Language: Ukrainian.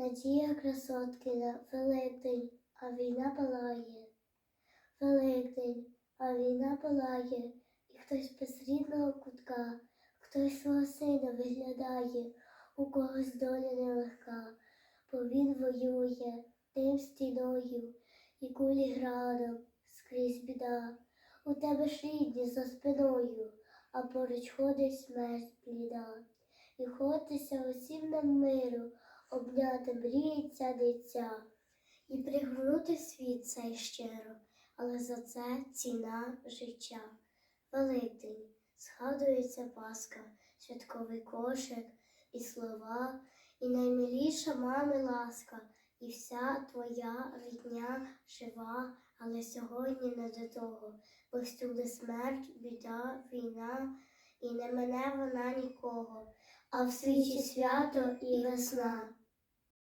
Надія красоткина, Великдень, а війна палає. Великдень, а війна палає, і хтось без рідного кутка, хтось свого сина виглядає, у когось доля нелегка, бо він воює тим стіною, і кулі градом скрізь біда. У тебе ж рідні за спиною, а поруч ходить смерть бліда. І ходиться усім нам миру, обняти мріється дитя, і пригорнути світ цей щиро, але за це ціна життя. Великдень, згадується Пасха, святковий кошик і слова, і наймиліша мами ласка, і вся твоя рідня жива, але сьогодні не до того, бо всюди смерть, біда, війна, і не мене вона нікого, а в світі свято і весна.